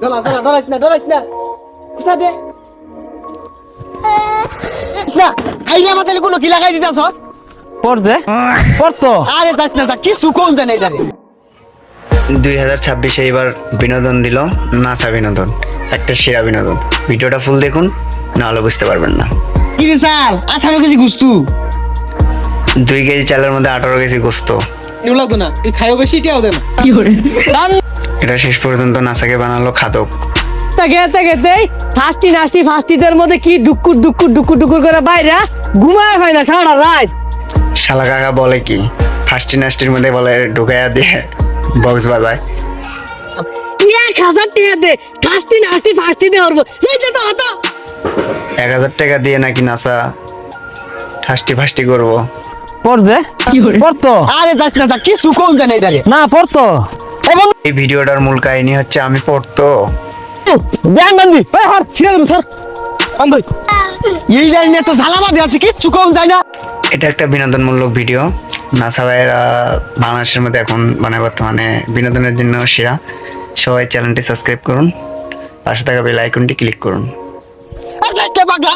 জ্বালা জ্বালা ডরাইস না ডরাইস না কুসা দে। না আইনা মাতালে কোনো কি লাগাই দিতাছ? আরে যাস না যা কি জানে এটা দুই হাজার ছাব্বিশে এবার বিনোদন দিল নাসা বিনোদন একটা সেরা বিনোদন। ভিডিওটা ফুল দেখুন নাহলে বুঝতে পারবেন না। কি রে চাল আঠারো কেজি গুস্তু। দুই কেজি চালের মধ্যে আঠারো কেজি গোস্ত। নিউ লাগতো না তুই খাইও বেশি এটাও দে না। এটা শেষ পর্যন্ত নাসাকে বানালো খাদক। গেতে গেতে ফাস্টি নাস্টি ফাস্টিদের মধ্যে কি ডুকুর ডুকুর ডুকুর ডুকুর করে বাইরে ঘুমায় হয় না সারা রাত। শালা কাকা বলে কি? ফার্স্টি নাস্টির মধ্যে বলে ঢুকাইয়া দিয়ে বক্স বাজায়। এক হাজার টাকা দে ফাস্টি নাস্টি ফাস্টি দে করব তো হতো। এক হাজার টাকা দিয়ে নাকি নাসা ফাস্টি ফাস্টি করব। পড়ছে পড়তো আরে যাস না যা কি সুকোন জানে এটা না পড়তো এই ভিডিওটার মূল কাহিনী হচ্ছে আমি পড়তো। ব্যান বান্ধি এই হর ছিড়ে দেবো স্যার। বান্ধি এই লাইনে তো ঝালামা আছে কিচ্ছু কম যায় না। এটা একটা বিনোদনমূলক ভিডিও। নাসা ভাইয়েরা বাংলাদেশের মধ্যে এখন মানে বর্তমানে বিনোদনের জন্য সেরা। সবাই চ্যানেলটি সাবস্ক্রাইব করুন। পাশে থাকা বেল আইকনটি ক্লিক করুন। আর পাগলা